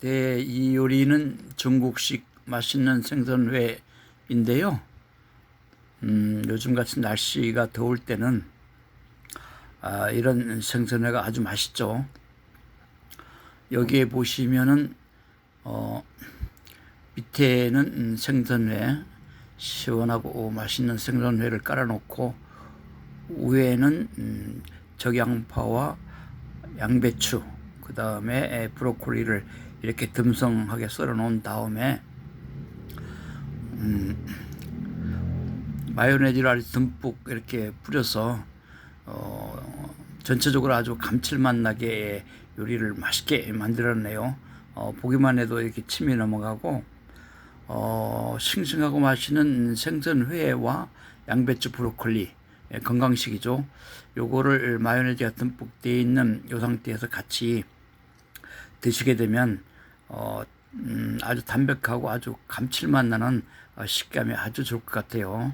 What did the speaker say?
네, 이 요리는 중국식 맛있는 생선회인데요. 음, 요즘 같은 날씨가 더울 때는 아, 이런 생선회가 아주 맛있죠. 여기에 보시면은 어, 밑에는 음, 생선회 시원하고 맛있는 생선회를 깔아놓고 위에는 음, 적양파와 양배추 그 다음에 브로콜리를 이렇게 듬성하게 썰어 놓은 다음에 음, 마요네즈를 아주 듬뿍 이렇게 뿌려서 어, 전체적으로 아주 감칠맛 나게 요리를 맛있게 만들었네요. 어, 보기만 해도 이렇게 침이 넘어가고 어, 싱싱하고 맛있는 생선 회와 양배추 브로콜리 예, 건강식이죠. 요거를 마요네즈가 듬뿍 되어 있는 요 상태에서 같이 드시게 되면 어, 음, 아주 담백하고 아주 감칠맛 나는 어, 식감이 아주 좋을 것 같아요.